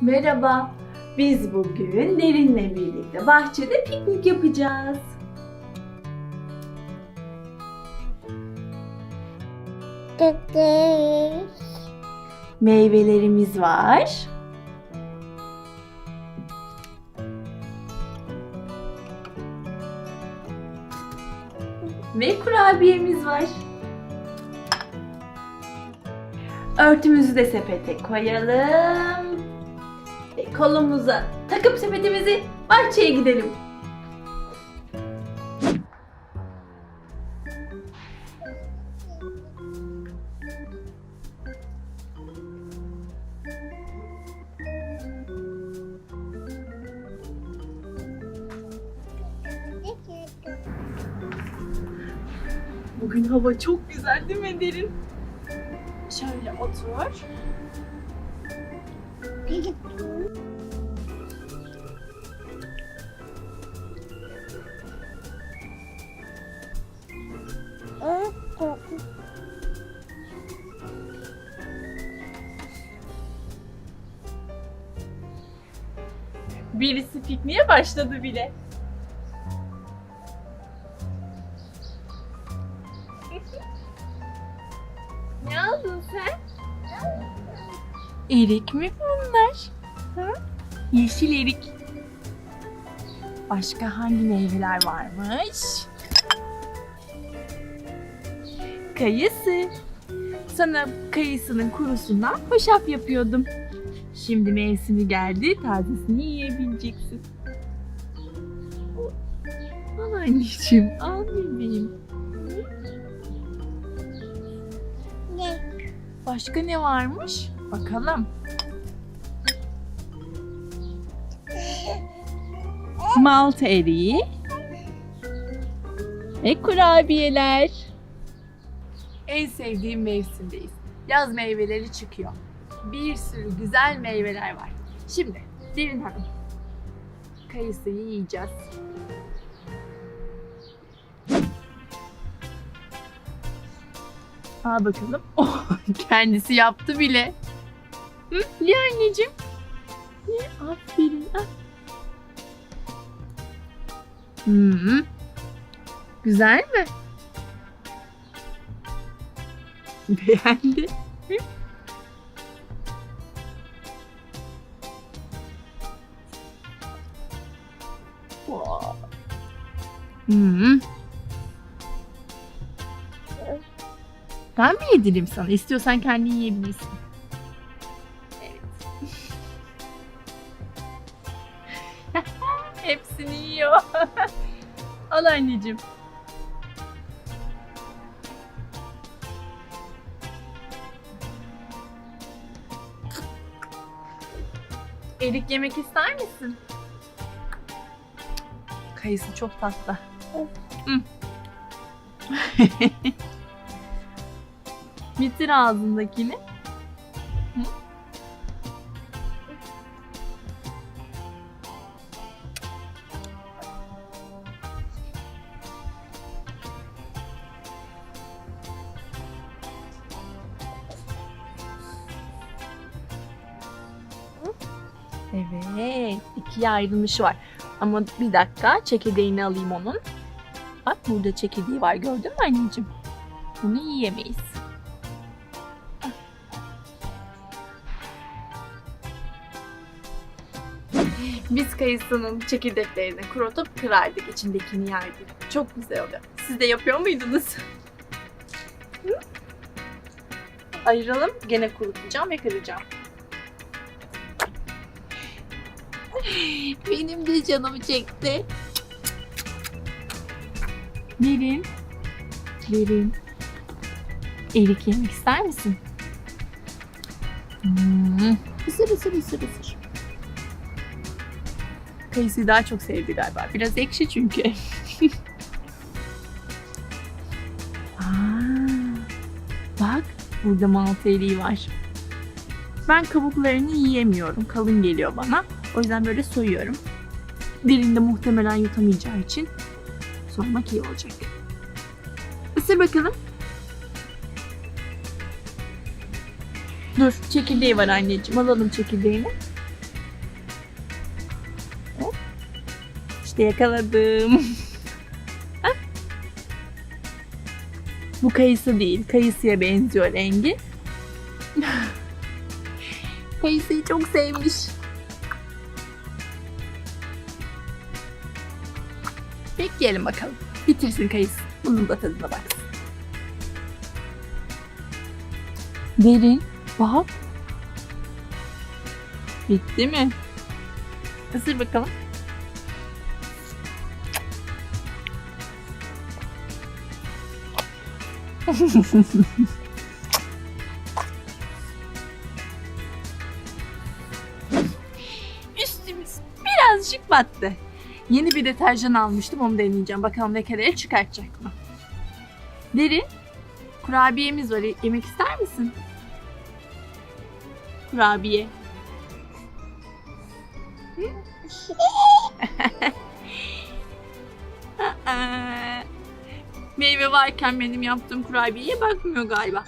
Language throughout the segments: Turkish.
Merhaba. Biz bugün Derin'le birlikte bahçede piknik yapacağız. Meyvelerimiz var. Ve kurabiyemiz var. Örtümüzü de sepete koyalım. Ve kolumuza takıp sepetimizi bahçeye gidelim. Bugün hava çok güzel değil mi Derin? Şöyle otur. Birisi pikniğe başladı bile. ne aldın sen? Erik mi bunlar? Ha? Yeşil erik. Başka hangi meyveler varmış? Kayısı. Sana kayısının kurusundan hoşaf yapıyordum. Şimdi mevsimi geldi, tazesini yiyebileceksin. Al anneciğim, al bebeğim. Başka ne varmış? Bakalım. Malta eriği ve kurabiyeler. En sevdiğim mevsimdeyiz. Yaz meyveleri çıkıyor. Bir sürü güzel meyveler var. Şimdi Derin Hanım. Kayısıyı yiyeceğiz. Al bakalım. Oh, kendisi yaptı bile. Hı? Ye anneciğim. Ye. Aferin. Al. Hmm. Güzel mi? Beğendi. Hı? Hmm. Ben mi yedireyim sana? İstiyorsan kendin yiyebilirsin. Evet. Hepsini yiyor. Al anneciğim. Erik yemek ister misin? Kayısı çok tatlı. Bitir ağzındakini. Hı? Evet, ikiye ayrılmış var. Ama bir dakika, çekirdeğini alayım onun. Bak burada çekirdeği var, gördün mü anneciğim? Bunu yiyemeyiz. Biz kayısının çekirdeklerini kurutup kırardık, içindekini yerdik. Çok güzel oluyor. Siz de yapıyor muydunuz? Hı? Ayıralım, gene kurutacağım ve kıracağım. Benim de canımı çekti. Derin. Derin. Erik yemek ister misin? Hmm. Isır ısır ısır ısır. Kayısıyı daha çok sevdi galiba. Biraz ekşi çünkü. Aa, bak burada malta eriği var. Ben kabuklarını yiyemiyorum. Kalın geliyor bana. O yüzden böyle soyuyorum. Derinde muhtemelen yutamayacağı için sormak iyi olacak. Isır bakalım. Dur çekirdeği var anneciğim. Alalım çekirdeğini. İşte yakaladım. Ah. Bu kayısı değil. Kayısıya benziyor rengi. Kayısıyı çok sevmiş. Bekleyelim bakalım. Bitirsin kayısı. Bunun da tadına baksın. Derin. Bak. Bitti mi? Isır bakalım. Üstümüz birazcık battı. Yeni bir deterjan almıştım onu deneyeceğim. Bakalım lekeleri çıkartacak mı? Derin, kurabiyemiz var. Yemek ister misin? Kurabiye. Meyve varken benim yaptığım kurabiyeye bakmıyor galiba.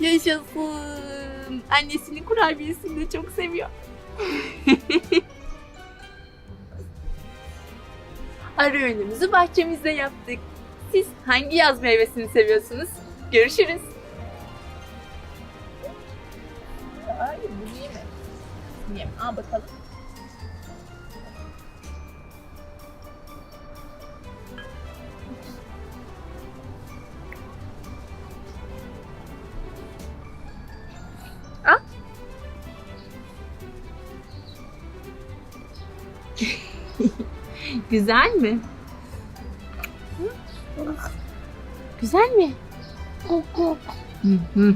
Yaşasın. Annesinin kurabiyesini de çok seviyor. Ara öğünümüzü bahçemizde yaptık. Siz hangi yaz meyvesini seviyorsunuz? Görüşürüz. Hayır, bunu yeme. Yeme. Al bakalım. Güzel mi? Güzel mi? Hı hı.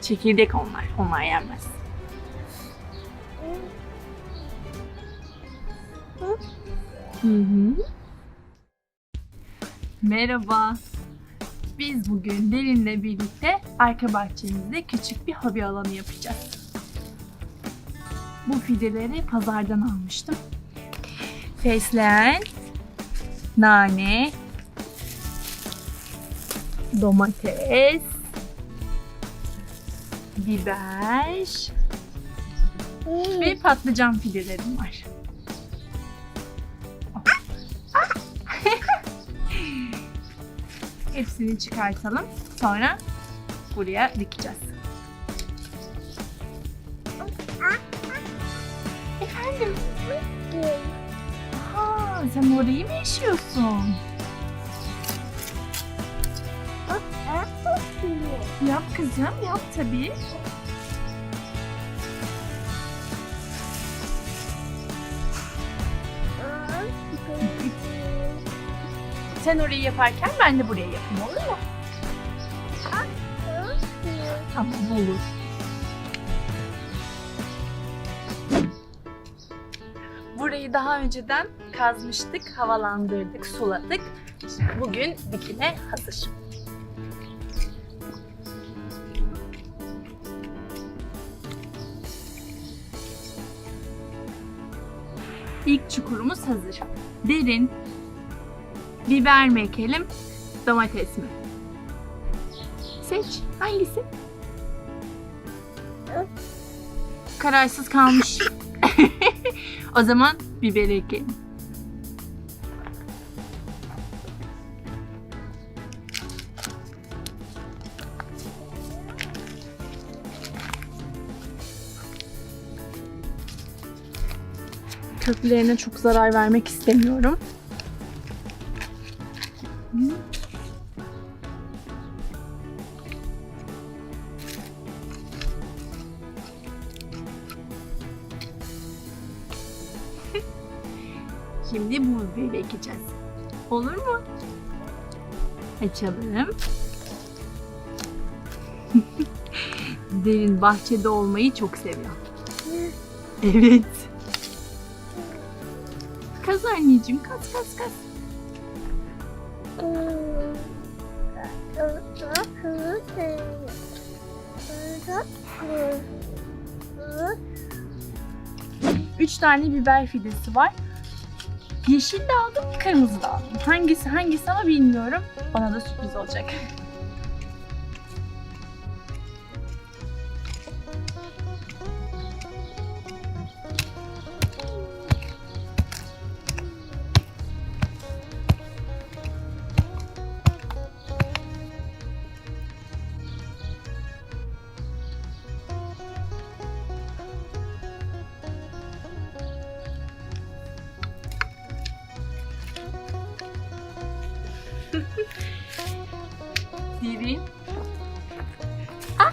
Çekirdek onlar. Onlar yenmez. Merhaba. Biz bugün Derin'le birlikte arka bahçemizde küçük bir hobi alanı yapacağız. Bu fideleri pazardan almıştım. Fesleğen, nane, domates, biber ve patlıcan fidelerim var. Hepsini çıkartalım. Sonra buraya dikeceğiz. Sen orayı mı yaşıyorsun? Yap kızım, yap tabii. Sen orayı yaparken ben de buraya yapayım olur mu? Tamam olur. Burayı daha önceden kazmıştık, havalandırdık, suladık. Bugün dikime hazır. İlk çukurumuz hazır. Derin. Biber mi ekelim, domates mi? Seç. Hangisi? Kararsız kalmış. o zaman biber ekelim. Köklerine çok zarar vermek istemiyorum. Şimdi bu biberi ekeceğiz. Olur mu? Açalım. Derin bahçede olmayı çok seviyor. Evet. Kaz anneciğim, kaz kaz kaz. Üç tane biber fidesi var. Yeşil de aldım, kırmızı da aldım. Hangisi hangisi ama bilmiyorum. Bana da sürpriz olacak. Derin. Ah,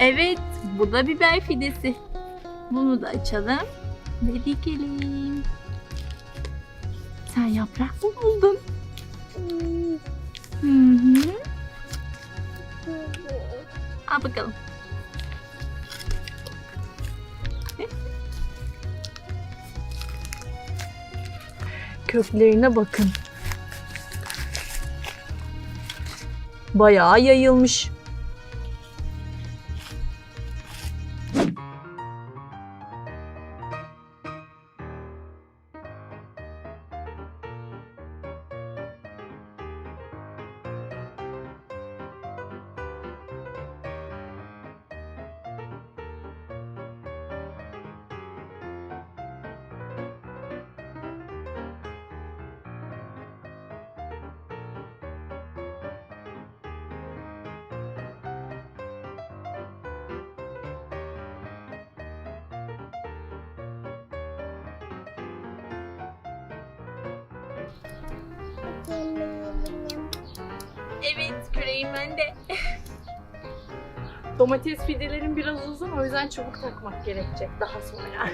evet bu da biber fidesi. Bunu da açalım ve dikelim. Sen yaprak mı buldun? Hı hı. Al bakalım. Köklerine bakın. Bayağı yayılmış. Evet, küreğim bende. Domates fidelerin biraz uzun, o yüzden çubuk takmak gerekecek daha sonra.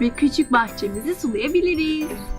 Ve küçük bahçemizi sulayabiliriz.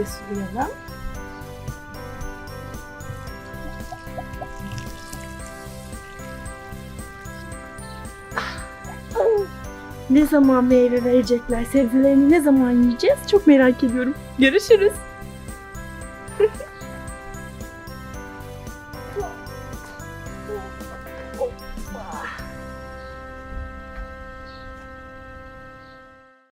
De sulayalım. Ne zaman meyve verecekler, sebzelerini ne zaman yiyeceğiz çok merak ediyorum. Görüşürüz.